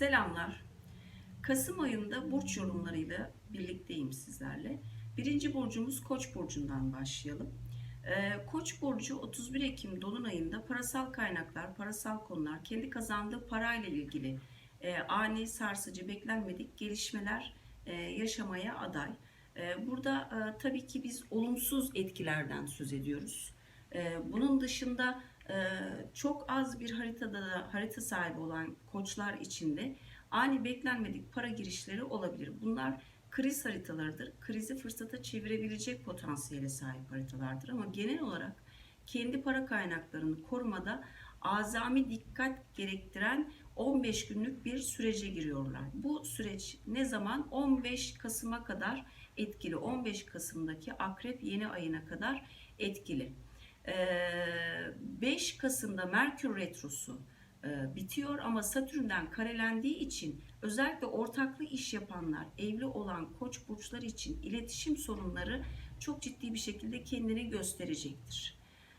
Selamlar. Kasım ayında burç yorumlarıyla birlikteyim sizlerle. Birinci burcumuz Koç burcundan başlayalım. Ee, Koç burcu 31 Ekim dolunayında parasal kaynaklar, parasal konular, kendi kazandığı parayla ilgili e, ani, sarsıcı, beklenmedik gelişmeler e, yaşamaya aday. E, burada tabii ki biz olumsuz etkilerden söz ediyoruz. Bunun dışında çok az bir haritada da harita sahibi olan koçlar içinde ani beklenmedik para girişleri olabilir. Bunlar kriz haritalarıdır. Krizi fırsata çevirebilecek potansiyele sahip haritalardır ama genel olarak kendi para kaynaklarını korumada azami dikkat gerektiren 15 günlük bir sürece giriyorlar. Bu süreç ne zaman? 15 Kasım'a kadar etkili. 15 Kasım'daki Akrep yeni ayına kadar etkili. Ee, 5 Kasım'da Merkür Retrosu e, bitiyor ama Satürn'den karelendiği için özellikle ortaklı iş yapanlar, evli olan koç burçları için iletişim sorunları çok ciddi bir şekilde kendini gösterecektir.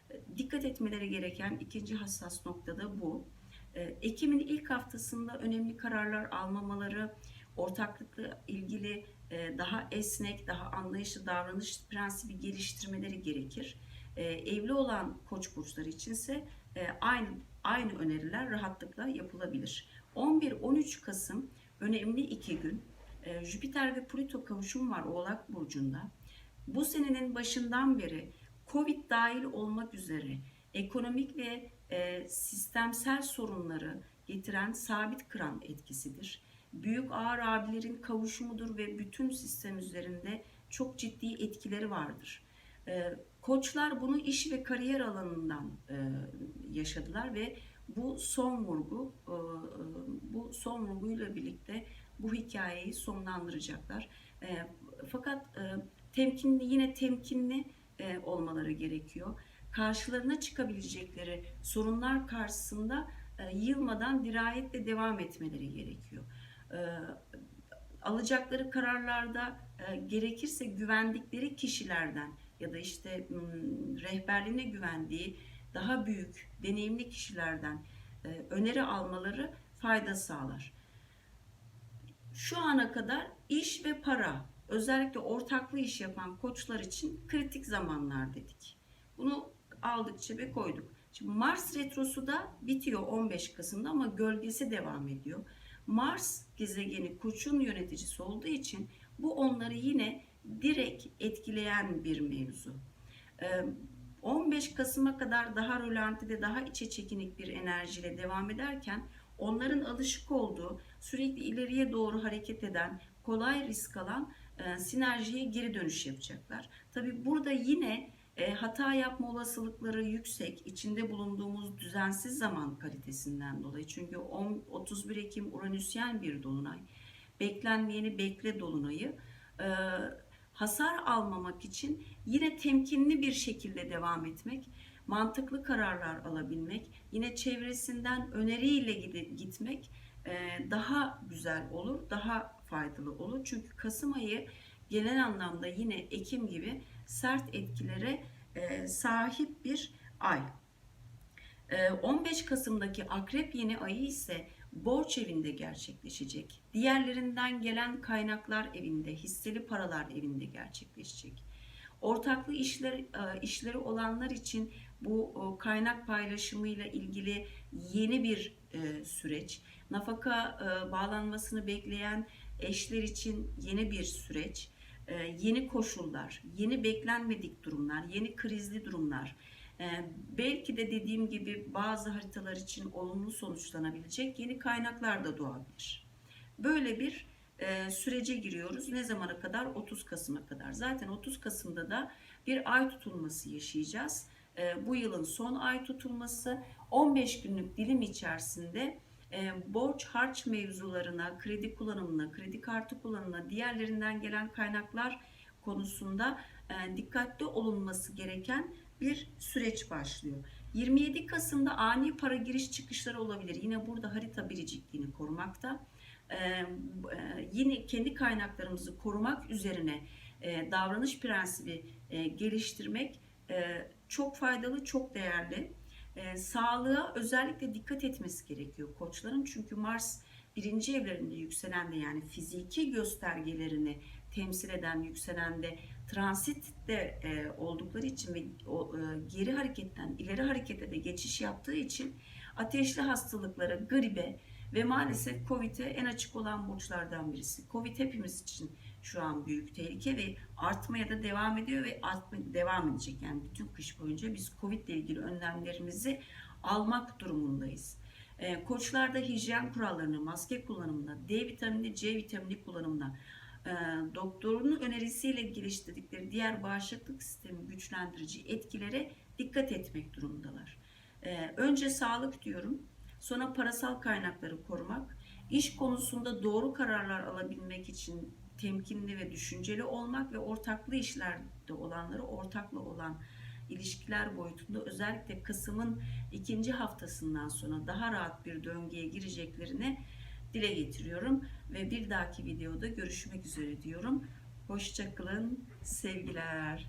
E, Dikkat etmeleri gereken ikinci hassas nokta da bu. E, Ekim'in ilk haftasında önemli kararlar almamaları, ortaklıkla ilgili daha esnek, daha anlayışlı davranış prensibi geliştirmeleri gerekir. E, Evli olan koç burçları içinse e, aynı aynı öneriler rahatlıkla yapılabilir. 11-13 Kasım önemli iki gün. E, Jüpiter ve Plüto kavuşum var Oğlak Burcu'nda. Bu senenin başından beri Covid dahil olmak üzere ekonomik ve e, sistemsel sorunları getiren sabit kıran etkisidir. Büyük ağır abilerin kavuşumudur ve bütün sistem üzerinde çok ciddi etkileri vardır. E, koçlar bunu iş ve kariyer alanından e, yaşadılar ve bu son vurgu, e, e, bu son vurguyla birlikte bu hikayeyi sonlandıracaklar. E, fakat e, temkinli yine temkinli e, olmaları gerekiyor. Karşılarına çıkabilecekleri sorunlar karşısında e, yılmadan dirayetle devam etmeleri gerekiyor. E, alacakları kararlarda e, gerekirse güvendikleri kişilerden ya da işte rehberliğine güvendiği daha büyük, deneyimli kişilerden e, öneri almaları fayda sağlar. Şu ana kadar iş ve para, özellikle ortaklı iş yapan koçlar için kritik zamanlar dedik. Bunu aldıkça ve koyduk. Şimdi Mars retrosu da bitiyor 15 Kasım'da ama gölgesi devam ediyor. Mars gezegeni koçun yöneticisi olduğu için bu onları yine direkt etkileyen bir mevzu. Ee, 15 Kasım'a kadar daha rölantide, daha içe çekinik bir enerjiyle devam ederken onların alışık olduğu, sürekli ileriye doğru hareket eden, kolay risk alan e, sinerjiye geri dönüş yapacaklar. Tabi burada yine e, hata yapma olasılıkları yüksek, içinde bulunduğumuz düzensiz zaman kalitesinden dolayı. Çünkü 10, 31 Ekim Uranüsyen bir dolunay. Beklenmeyeni bekle dolunayı. E, hasar almamak için yine temkinli bir şekilde devam etmek, mantıklı kararlar alabilmek, yine çevresinden öneriyle gitmek e, daha güzel olur, daha faydalı olur. Çünkü Kasım ayı genel anlamda yine Ekim gibi sert etkilere e, sahip bir ay. 15 Kasım'daki Akrep yeni ayı ise borç evinde gerçekleşecek. Diğerlerinden gelen kaynaklar evinde, hisseli paralar evinde gerçekleşecek. Ortaklı işler, işleri olanlar için bu kaynak paylaşımıyla ilgili yeni bir süreç. Nafaka bağlanmasını bekleyen eşler için yeni bir süreç. Yeni koşullar, yeni beklenmedik durumlar, yeni krizli durumlar belki de dediğim gibi bazı haritalar için olumlu sonuçlanabilecek yeni kaynaklar da doğabilir. Böyle bir e, sürece giriyoruz. Ne zamana kadar? 30 Kasım'a kadar. Zaten 30 Kasım'da da bir ay tutulması yaşayacağız. E, bu yılın son ay tutulması 15 günlük dilim içerisinde e, borç harç mevzularına, kredi kullanımına, kredi kartı kullanımına, diğerlerinden gelen kaynaklar konusunda e, dikkatli olunması gereken bir süreç başlıyor. 27 Kasım'da ani para giriş çıkışları olabilir. Yine burada harita biricikliğini korumakta. Ee, e, yine kendi kaynaklarımızı korumak üzerine e, davranış prensibi e, geliştirmek e, çok faydalı, çok değerli. E, sağlığa özellikle dikkat etmesi gerekiyor koçların. Çünkü Mars birinci evlerinde yükselen de yani fiziki göstergelerini temsil eden yükselen de transitte e, oldukları için ve o, e, geri hareketten ileri harekete de geçiş yaptığı için ateşli hastalıklara, gribe ve maalesef Covid'e en açık olan burçlardan birisi. Covid hepimiz için şu an büyük tehlike ve artmaya da devam ediyor ve artmaya devam edecek. Yani bütün kış boyunca biz Covid ile ilgili önlemlerimizi almak durumundayız. E, koçlarda hijyen kurallarını, maske kullanımına, D vitamini, C vitamini kullanımına, e, doktorunun önerisiyle geliştirdikleri diğer bağışıklık sistemi güçlendirici etkilere dikkat etmek durumundalar. E, önce sağlık diyorum, sonra parasal kaynakları korumak, iş konusunda doğru kararlar alabilmek için temkinli ve düşünceli olmak ve ortaklı işlerde olanları ortaklı olan ilişkiler boyutunda özellikle Kasım'ın ikinci haftasından sonra daha rahat bir döngüye gireceklerini dile getiriyorum ve bir dahaki videoda görüşmek üzere diyorum. Hoşçakalın, sevgiler.